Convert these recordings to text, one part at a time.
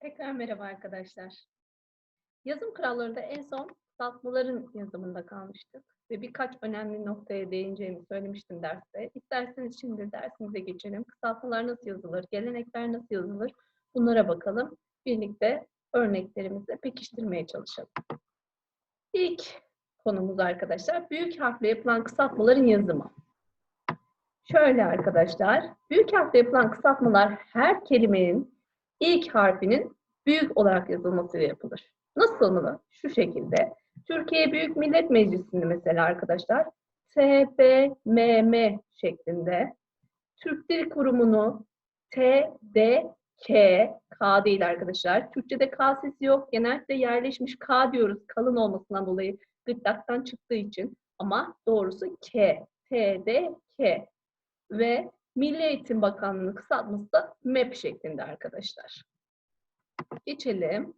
Tekrar merhaba arkadaşlar. Yazım kurallarında en son kısaltmaların yazımında kalmıştık ve birkaç önemli noktaya değineceğimi söylemiştim derste. İsterseniz şimdi dersimize geçelim. Kısaltmalar nasıl yazılır, gelenekler nasıl yazılır bunlara bakalım. Birlikte örneklerimizle pekiştirmeye çalışalım. İlk konumuz arkadaşlar büyük harfle yapılan kısaltmaların yazımı. Şöyle arkadaşlar, büyük harfle yapılan kısaltmalar her kelimenin ilk harfinin büyük olarak yazılmasıyla yapılır. Nasıl mı? Şu şekilde. Türkiye Büyük Millet Meclisi'nde mesela arkadaşlar TBMM şeklinde. Türk Dil Kurumu'nu TDK, K değil arkadaşlar. Türkçe'de K sesi yok. Genellikle yerleşmiş K diyoruz kalın olmasından dolayı gırtlaktan çıktığı için. Ama doğrusu K, TDK. Ve Milli Eğitim Bakanlığı'nın kısaltması da MEP şeklinde arkadaşlar. Geçelim.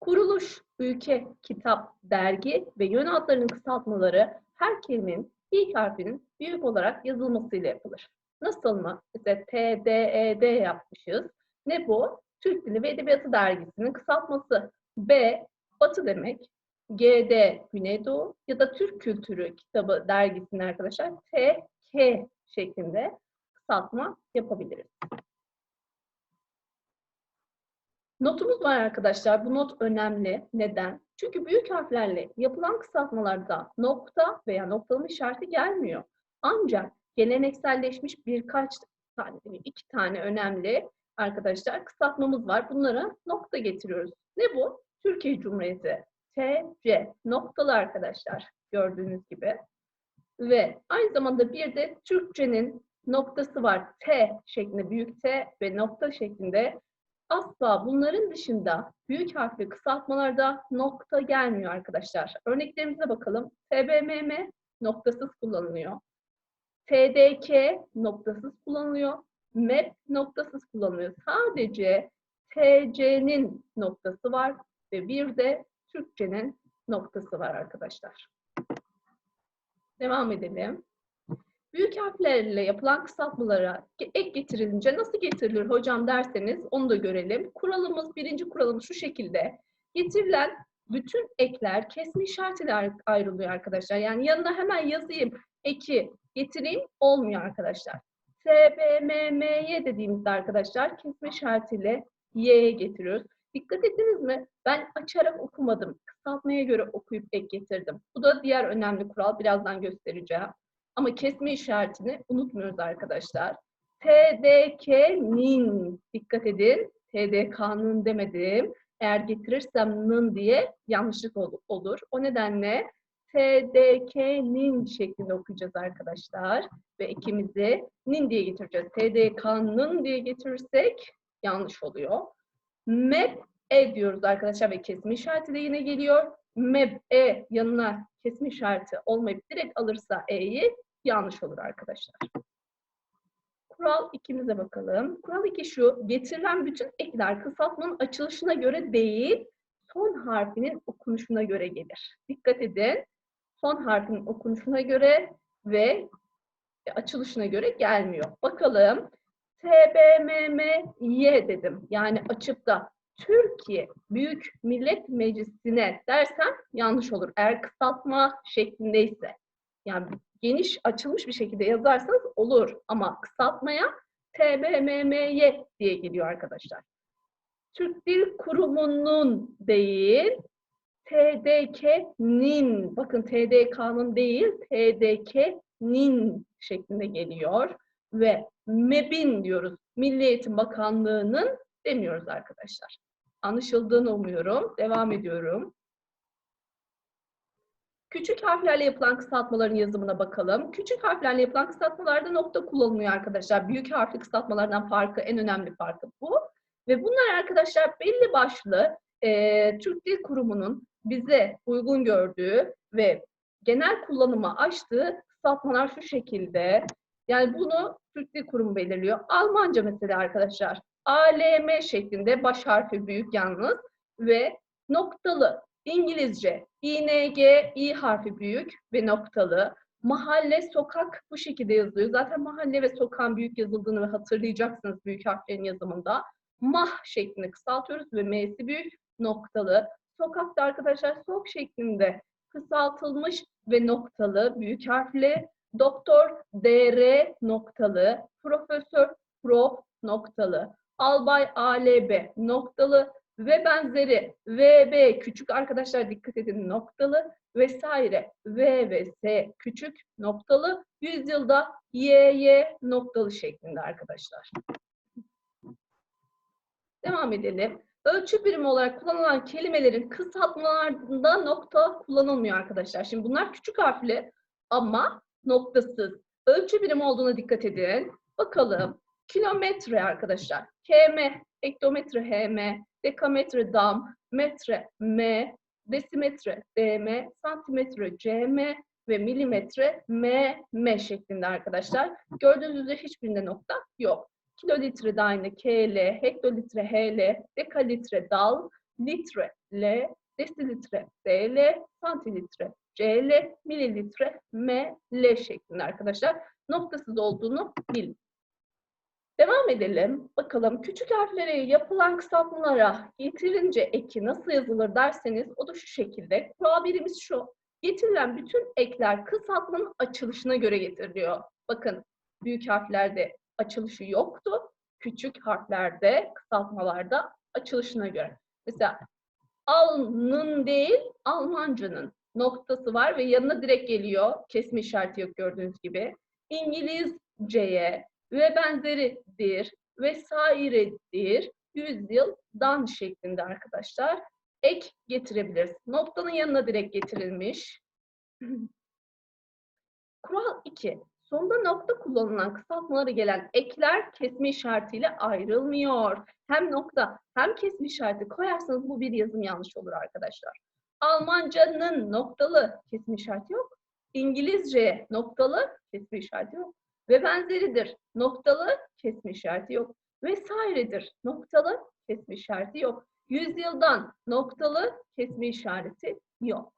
Kuruluş, ülke, kitap, dergi ve yön adlarının kısaltmaları her kelimenin ilk harfinin büyük olarak yazılmasıyla yapılır. Nasıl mı? İşte T, D, E, D yapmışız. Ne bu? Türk Dili ve Edebiyatı dergisinin kısaltması. B, Batı demek. GD, Güneydoğu ya da Türk Kültürü kitabı dergisinin arkadaşlar T, K şeklinde kısaltma yapabiliriz. Notumuz var arkadaşlar. Bu not önemli. Neden? Çünkü büyük harflerle yapılan kısaltmalarda nokta veya noktalama işareti gelmiyor. Ancak gelenekselleşmiş birkaç tane, iki tane önemli arkadaşlar kısaltmamız var. Bunlara nokta getiriyoruz. Ne bu? Türkiye Cumhuriyeti. TC. Noktalı arkadaşlar. Gördüğünüz gibi. Ve aynı zamanda bir de Türkçenin noktası var. T şeklinde büyük T ve nokta şeklinde asla bunların dışında büyük harfli kısaltmalarda nokta gelmiyor arkadaşlar. Örneklerimize bakalım. TBMM noktasız kullanılıyor. TDK noktasız kullanılıyor. MEP noktasız kullanılıyor. Sadece TC'nin noktası var ve bir de Türkçenin noktası var arkadaşlar. Devam edelim. Büyük harflerle yapılan kısaltmalara ek getirilince nasıl getirilir hocam derseniz onu da görelim. Kuralımız, birinci kuralımız şu şekilde. Getirilen bütün ekler kesme işaretiyle ayrılıyor arkadaşlar. Yani yanına hemen yazayım, eki getireyim olmuyor arkadaşlar. S, B, M, M, Y dediğimizde arkadaşlar kesme işaretiyle Y'ye getiriyoruz. Dikkat ettiniz mi? Ben açarak okumadım. Kısaltmaya göre okuyup ek getirdim. Bu da diğer önemli kural. Birazdan göstereceğim. Ama kesme işaretini unutmuyoruz arkadaşlar. TDK'nin dikkat edin. TDK'nın demedim. Eğer getirirsem nın diye yanlışlık olur. O nedenle TDK'nin şeklinde okuyacağız arkadaşlar. Ve ikimizi nin diye getireceğiz. TDK'nın diye getirirsek yanlış oluyor. MEP E diyoruz arkadaşlar ve kesme işareti de yine geliyor. MEP E yanına kesme işareti olmayıp direkt alırsa E'yi yanlış olur arkadaşlar. Kural 2'mize bakalım. Kural 2 şu, getirilen bütün ekler kısaltmanın açılışına göre değil, son harfinin okunuşuna göre gelir. Dikkat edin, son harfinin okunuşuna göre ve açılışına göre gelmiyor. Bakalım, TBMMY dedim. Yani açıp da Türkiye Büyük Millet Meclisi'ne dersem yanlış olur. Eğer kısaltma şeklindeyse. Yani geniş açılmış bir şekilde yazarsanız olur. Ama kısaltmaya TBMMY diye geliyor arkadaşlar. Türk Dil Kurumu'nun değil, TDK'nin, bakın TDK'nın değil, TDK'nin şeklinde geliyor. Ve MEB'in diyoruz, Milli Eğitim Bakanlığı'nın demiyoruz arkadaşlar. Anlaşıldığını umuyorum. Devam ediyorum. Küçük harflerle yapılan kısaltmaların yazımına bakalım. Küçük harflerle yapılan kısaltmalarda nokta kullanılıyor arkadaşlar. Büyük harfli kısaltmalardan farkı, en önemli farkı bu. Ve bunlar arkadaşlar belli başlı e, Türk Dil Kurumu'nun bize uygun gördüğü ve genel kullanıma açtığı kısaltmalar şu şekilde. Yani bunu Türk Dil Kurumu belirliyor. Almanca mesela arkadaşlar. ALM şeklinde baş harfi büyük yalnız ve noktalı. İngilizce ING, İ harfi büyük ve noktalı. Mahalle, sokak bu şekilde yazılıyor. Zaten mahalle ve sokağın büyük yazıldığını ve hatırlayacaksınız büyük harflerin yazımında. mah şeklinde kısaltıyoruz ve m'si büyük noktalı. Sokakta arkadaşlar sok şeklinde kısaltılmış ve noktalı büyük harfle. Doktor dr noktalı. Profesör prof noktalı. Albay alb noktalı ve benzeri VB küçük arkadaşlar dikkat edin noktalı vesaire V ve S küçük noktalı yüzyılda YY noktalı şeklinde arkadaşlar. Devam edelim. Ölçü birimi olarak kullanılan kelimelerin kısaltmalarında nokta kullanılmıyor arkadaşlar. Şimdi bunlar küçük harfli ama noktasız. Ölçü birimi olduğuna dikkat edin. Bakalım. Kilometre arkadaşlar. KM, hektometre HM, dekametre dam, metre M, desimetre DM, santimetre CM ve milimetre M, M şeklinde arkadaşlar. Gördüğünüz üzere hiçbirinde nokta yok. Kilolitre de aynı KL, hektolitre HL, dekalitre dal, litre L, desilitre DL, santilitre CL, mililitre ML şeklinde arkadaşlar. Noktasız olduğunu bilin. Devam edelim. Bakalım küçük harflere yapılan kısaltmalara getirince eki nasıl yazılır derseniz o da şu şekilde. Kural birimiz şu. Getirilen bütün ekler kısaltmanın açılışına göre getiriliyor. Bakın büyük harflerde açılışı yoktu. Küçük harflerde, kısaltmalarda açılışına göre. Mesela alnın değil, Almanca'nın noktası var ve yanına direkt geliyor. Kesme işareti yok gördüğünüz gibi. İngilizceye ve benzeridir vesairedir. Yüzyıldan şeklinde arkadaşlar ek getirebiliriz. Noktanın yanına direkt getirilmiş. Kural 2. Sonunda nokta kullanılan kısaltmaları gelen ekler kesme işaretiyle ayrılmıyor. Hem nokta hem kesme işareti koyarsanız bu bir yazım yanlış olur arkadaşlar. Almancanın noktalı kesme işareti yok. İngilizce noktalı kesme işareti yok. Ve benzeridir. Noktalı kesme işareti yok. Vesairedir. Noktalı kesme işareti yok. Yüzyıldan noktalı kesme işareti yok.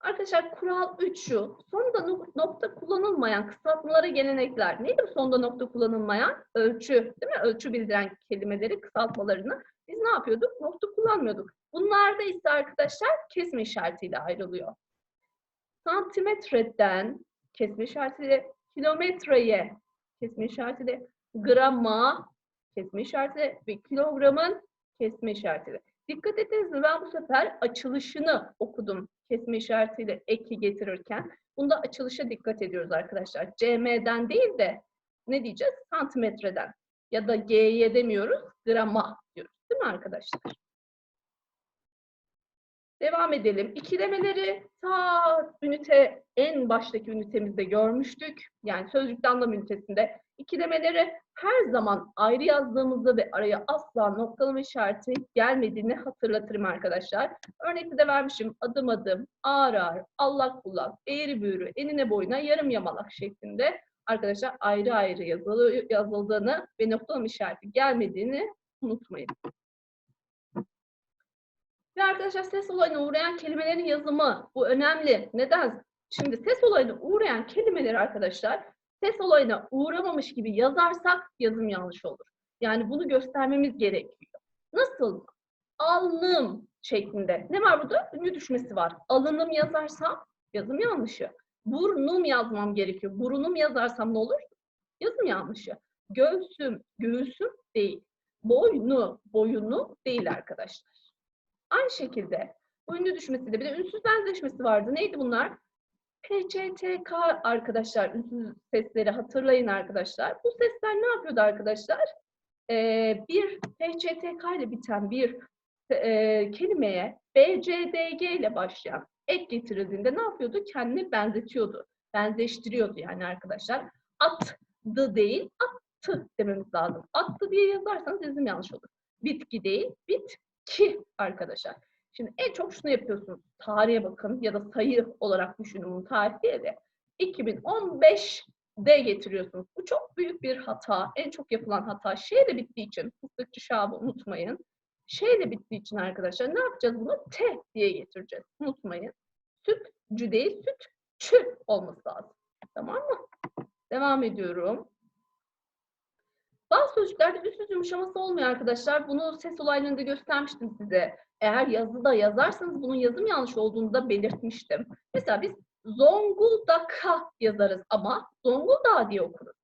Arkadaşlar kural 3 şu. Sonunda nokta kullanılmayan kısaltmalara gelenekler. Neydi bu sonunda nokta kullanılmayan? Ölçü, değil mi? Ölçü bildiren kelimeleri, kısaltmalarını biz ne yapıyorduk? Nokta kullanmıyorduk. Bunlarda ise arkadaşlar kesme işaretiyle ayrılıyor. Santimetreden kesme işaretiyle, kilometreye kesme işaretiyle, grama kesme işaretiyle ve kilogramın kesme işaretiyle. Dikkat ettiniz mi? Ben bu sefer açılışını okudum kesme işaretiyle eki getirirken. Bunda açılışa dikkat ediyoruz arkadaşlar. CM'den değil de ne diyeceğiz? Santimetreden. Ya da G'ye demiyoruz, grama diyoruz. Değil mi arkadaşlar? Devam edelim. İkilemeleri ta ünite en baştaki ünitemizde görmüştük. Yani sözcük anlam ünitesinde ikilemeleri her zaman ayrı yazdığımızda ve araya asla noktalama işareti gelmediğini hatırlatırım arkadaşlar. Örnekte de vermişim adım adım, ağır ağır, allak bullak, eğri büğrü, enine boyuna, yarım yamalak şeklinde arkadaşlar ayrı ayrı yazıldığını ve noktalama işareti gelmediğini unutmayın. Ve arkadaşlar ses olayına uğrayan kelimelerin yazımı bu önemli. Neden? Şimdi ses olayına uğrayan kelimeleri arkadaşlar ses olayına uğramamış gibi yazarsak yazım yanlış olur. Yani bunu göstermemiz gerekiyor. Nasıl? Alnım şeklinde. Ne var burada? Ünlü düşmesi var. Alınım yazarsam yazım yanlışı. Burnum yazmam gerekiyor. Burunum yazarsam ne olur? Yazım yanlışı. Göğsüm, göğsüm değil. Boynu, boyunu değil arkadaşlar. Aynı şekilde bu ünlü düşmesi de bir de ünsüz benzeşmesi vardı. Neydi bunlar? PCTK arkadaşlar, ünsüz sesleri hatırlayın arkadaşlar. Bu sesler ne yapıyordu arkadaşlar? Ee, bir PCTK ile biten bir e, kelimeye BCDG ile başlayan ek getirildiğinde ne yapıyordu? Kendini benzetiyordu. Benzeştiriyordu yani arkadaşlar. Attı değil, attı dememiz lazım. Attı diye yazarsanız yazım yanlış olur. Bitki değil, bit ki arkadaşlar. Şimdi en çok şunu yapıyorsunuz. Tarihe bakın ya da sayı olarak düşünün bunu tarih değil de 2015'de getiriyorsunuz. Bu çok büyük bir hata. En çok yapılan hata şeyle bittiği için fıstıkçı şabı unutmayın. Şeyle bittiği için arkadaşlar ne yapacağız bunu? T diye getireceğiz. Unutmayın. Sütçü değil sütçü olması lazım. Tamam mı? Devam ediyorum. Bazı sözcüklerde üst üste yumuşaması olmuyor arkadaşlar. Bunu ses olaylarında göstermiştim size. Eğer yazıda yazarsanız bunun yazım yanlış olduğunu da belirtmiştim. Mesela biz Zonguldak'a yazarız ama Zonguldak diye okuruz.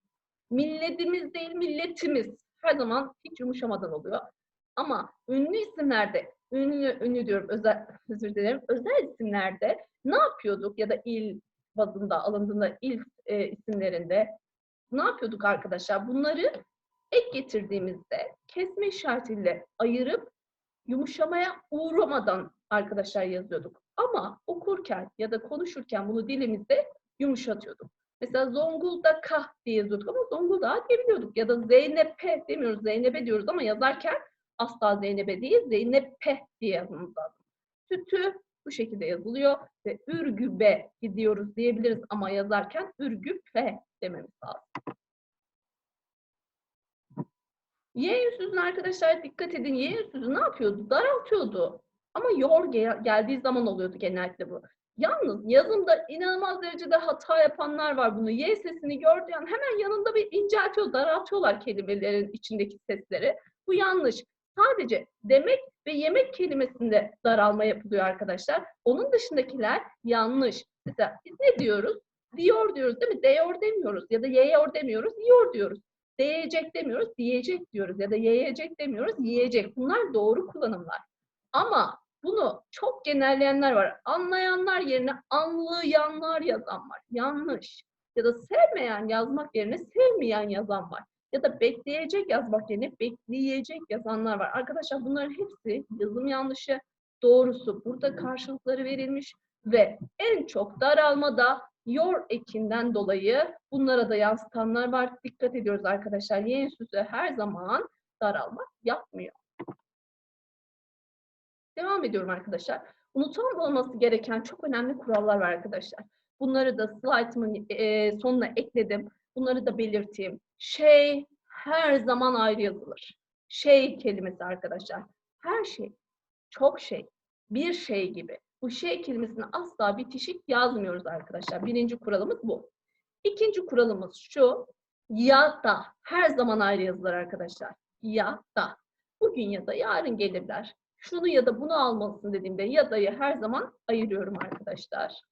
Milletimiz değil milletimiz. Her zaman hiç yumuşamadan oluyor. Ama ünlü isimlerde, ünlü, ünlü diyorum özel, özür dilerim, özel isimlerde ne yapıyorduk ya da il bazında alındığında il e, isimlerinde ne yapıyorduk arkadaşlar? Bunları ek getirdiğimizde kesme işaretiyle ayırıp yumuşamaya uğramadan arkadaşlar yazıyorduk. Ama okurken ya da konuşurken bunu dilimizde yumuşatıyorduk. Mesela Zonguldak'a diye yazıyorduk ama Zonguldak'a diyebiliyorduk. Ya da Zeynep'e demiyoruz, Zeynep'e diyoruz ama yazarken asla Zeynep'e değil, Zeynep'e diye yazmamız lazım. Sütü bu şekilde yazılıyor ve Ürgüp'e gidiyoruz diyebiliriz ama yazarken Ürgüp'e dememiz lazım. Y ünsüzün arkadaşlar dikkat edin. Y ünsüzü ne yapıyordu? Daraltıyordu. Ama yor gel- geldiği zaman oluyordu genellikle bu. Yalnız yazımda inanılmaz derecede hata yapanlar var bunu. Y sesini gördüğü hemen yanında bir inceltiyor, daraltıyorlar kelimelerin içindeki sesleri. Bu yanlış. Sadece demek ve yemek kelimesinde daralma yapılıyor arkadaşlar. Onun dışındakiler yanlış. Mesela biz ne diyoruz? Diyor diyoruz değil mi? Diyor demiyoruz ya da yiyor demiyoruz, yiyor diyoruz. Diyecek demiyoruz, diyecek diyoruz ya da yiyecek demiyoruz, yiyecek. Bunlar doğru kullanımlar. Ama bunu çok genelleyenler var. Anlayanlar yerine anlayanlar yazan var. Yanlış. Ya da sevmeyen yazmak yerine sevmeyen yazan var. Ya da bekleyecek yazmak yerine bekleyecek yazanlar var. Arkadaşlar bunların hepsi yazım yanlışı. Doğrusu burada karşılıkları verilmiş ve en çok daralmada yor ekinden dolayı bunlara da yansıtanlar var. Dikkat ediyoruz arkadaşlar. Y enstitüsü her zaman daralma yapmıyor. Devam ediyorum arkadaşlar. Unutulmaması gereken çok önemli kurallar var arkadaşlar. Bunları da slaytımın e, sonuna ekledim. Bunları da belirteyim. Şey her zaman ayrı yazılır. Şey kelimesi arkadaşlar. Her şey, çok şey, bir şey gibi. Bu şey kelimesini asla bitişik yazmıyoruz arkadaşlar. Birinci kuralımız bu. İkinci kuralımız şu. Ya da her zaman ayrı yazılır arkadaşlar. Ya da. Bugün ya da yarın gelirler. Şunu ya da bunu almalısın dediğimde ya da'yı her zaman ayırıyorum arkadaşlar.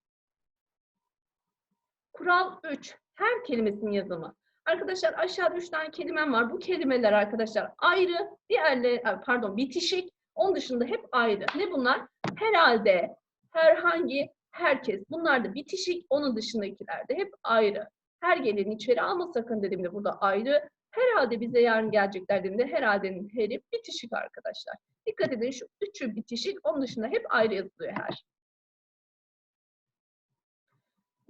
Kural 3. Her kelimesinin yazımı. Arkadaşlar aşağıda 3 tane kelimem var. Bu kelimeler arkadaşlar ayrı, diğerleri pardon bitişik. Onun dışında hep ayrı. Ne bunlar? Herhalde, herhangi, herkes. Bunlar da bitişik. Onun dışındakiler de hep ayrı. Her geleni içeri alma sakın dediğimde burada ayrı. Herhalde bize yarın gelecekler dediğimde herhalde'nin heri bitişik arkadaşlar. Dikkat edin şu üçü bitişik. Onun dışında hep ayrı yazılıyor her.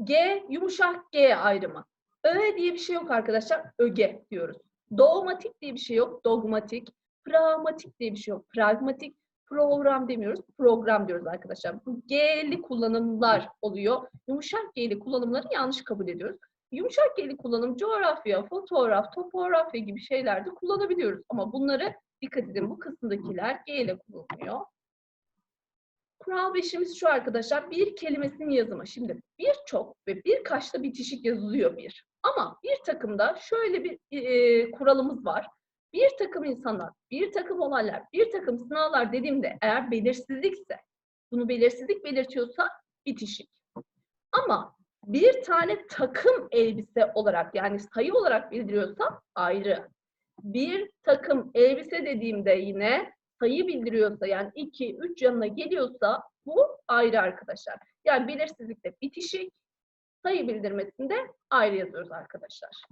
G yumuşak G ayrımı. Öğe diye bir şey yok arkadaşlar. Öge diyoruz. Dogmatik diye bir şey yok. Dogmatik. Pragmatik diye bir şey yok. Pragmatik. Program demiyoruz. Program diyoruz arkadaşlar. Bu G'li kullanımlar oluyor. Yumuşak G'li kullanımları yanlış kabul ediyoruz. Yumuşak G'li kullanım coğrafya, fotoğraf, topografya gibi şeylerde kullanabiliyoruz. Ama bunları dikkat edin bu kısımdakiler G ile kullanılıyor. Kural beşimiz şu arkadaşlar. Bir kelimesinin yazımı. Şimdi birçok ve birkaç da bitişik yazılıyor bir. Ama bir takımda şöyle bir e, kuralımız var. Bir takım insanlar, bir takım olaylar, bir takım sınavlar dediğimde eğer belirsizlikse, bunu belirsizlik belirtiyorsa bitişik. Ama bir tane takım elbise olarak yani sayı olarak bildiriyorsa ayrı. Bir takım elbise dediğimde yine sayı bildiriyorsa yani 2, 3 yanına geliyorsa bu ayrı arkadaşlar. Yani belirsizlikte bitişik, sayı bildirmesinde ayrı yazıyoruz arkadaşlar.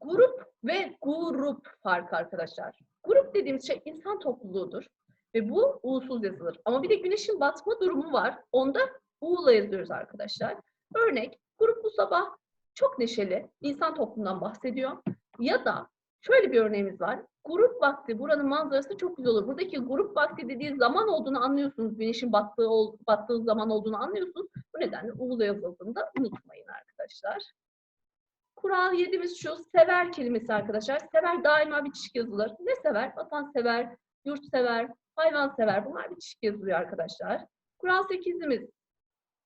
Grup ve grup farkı arkadaşlar. Grup dediğimiz şey insan topluluğudur. Ve bu u'suz yazılır. Ama bir de güneşin batma durumu var. Onda u'la yazıyoruz arkadaşlar. Örnek, grup bu sabah çok neşeli, insan toplumundan bahsediyor. Ya da şöyle bir örneğimiz var. Grup vakti, buranın manzarası çok güzel olur. Buradaki grup vakti dediği zaman olduğunu anlıyorsunuz. Güneşin battığı, battığı zaman olduğunu anlıyorsunuz. Bu nedenle u'la yazıldığında unutmayın arkadaşlar. Kural 7'miz şu, sever kelimesi arkadaşlar. Sever daima bitişik yazılır. Ne sever? Vatansever, yurtsever, hayvansever. Bunlar bitişik yazılıyor arkadaşlar. Kural 8'imiz.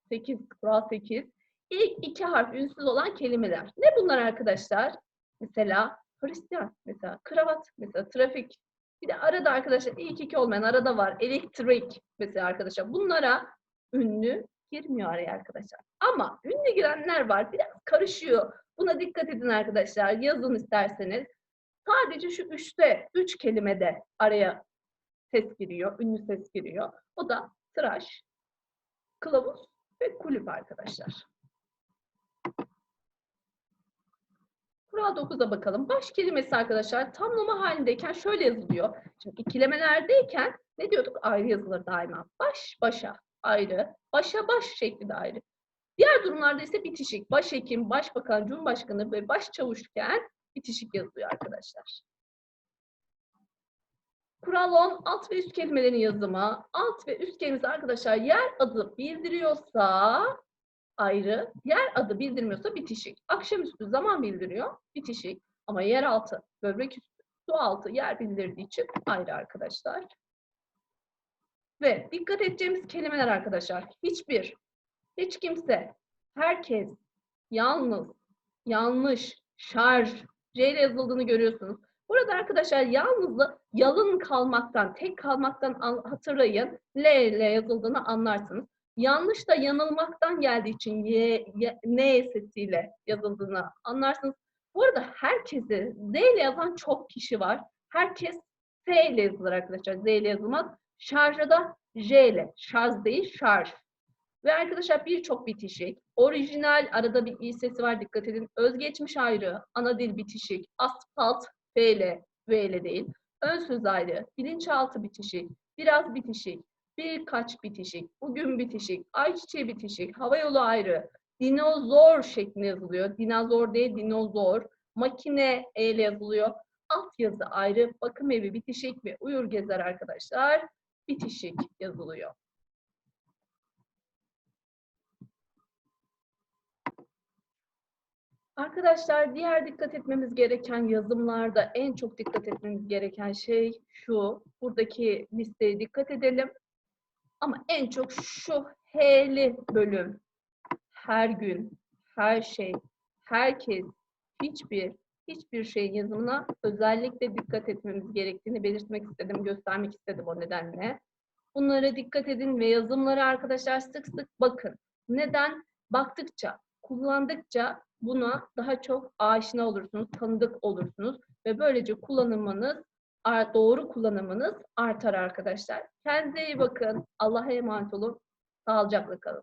8, kural 8. İlk iki harf ünsüz olan kelimeler. Ne bunlar arkadaşlar? Mesela Hristiyan, mesela kravat, mesela trafik. Bir de arada arkadaşlar ilk iki olmayan arada var. Elektrik mesela arkadaşlar. Bunlara ünlü girmiyor araya arkadaşlar. Ama ünlü girenler var. Biraz karışıyor. Buna dikkat edin arkadaşlar. Yazın isterseniz. Sadece şu üçte, üç kelimede araya ses giriyor, ünlü ses giriyor. O da tıraş, kılavuz ve kulüp arkadaşlar. Kural 9'a bakalım. Baş kelimesi arkadaşlar tamlama halindeyken şöyle yazılıyor. Şimdi ikilemelerdeyken ne diyorduk? Ayrı yazılır daima. Baş başa ayrı, başa baş şeklinde ayrı. Diğer durumlarda ise bitişik. Başhekim, başbakan, cumhurbaşkanı ve başçavuşken bitişik yazılıyor arkadaşlar. Kural 10, alt ve üst kelimelerin yazımı. Alt ve üst kelimesi arkadaşlar yer adı bildiriyorsa ayrı, yer adı bildirmiyorsa bitişik. Akşamüstü zaman bildiriyor, bitişik. Ama yer altı, böbrek üstü, su altı yer bildirdiği için ayrı arkadaşlar. Ve dikkat edeceğimiz kelimeler arkadaşlar. Hiçbir, hiç kimse, herkes, yalnız, yanlış, şarj, C ile yazıldığını görüyorsunuz. Burada arkadaşlar yalnızla yalın kalmaktan, tek kalmaktan an- hatırlayın. L ile yazıldığını anlarsınız. Yanlış da yanılmaktan geldiği için Y, Y- N sesiyle yazıldığını anlarsınız. Bu arada herkesi Z ile yazan çok kişi var. Herkes S ile yazılır arkadaşlar. Z ile yazılmaz. Şarjda da J ile. Şarj değil, şarj. Ve arkadaşlar birçok bitişik. Orijinal arada bir i sesi var dikkat edin. Özgeçmiş ayrı, ana dil bitişik, asfalt F ile V ile değil. Ön söz ayrı, bilinçaltı bitişik, biraz bitişik, birkaç bitişik, bugün bitişik, ayçiçeği bitişik, hava yolu ayrı, dinozor şeklinde yazılıyor. Dinozor değil, dinozor. Makine E ile yazılıyor. Altyazı ayrı, bakım evi bitişik ve uyur gezer arkadaşlar. Bitişik yazılıyor. Arkadaşlar diğer dikkat etmemiz gereken yazımlarda en çok dikkat etmemiz gereken şey şu. Buradaki listeye dikkat edelim. Ama en çok şu H'li bölüm. Her gün, her şey, herkes, hiçbir, hiçbir şeyin yazımına özellikle dikkat etmemiz gerektiğini belirtmek istedim, göstermek istedim o nedenle. Bunlara dikkat edin ve yazımları arkadaşlar sık sık bakın. Neden? Baktıkça, kullandıkça buna daha çok aşina olursunuz, tanıdık olursunuz ve böylece kullanımınız, doğru kullanımınız artar arkadaşlar. Kendinize iyi bakın. Allah'a emanet olun. Sağlıcakla kalın.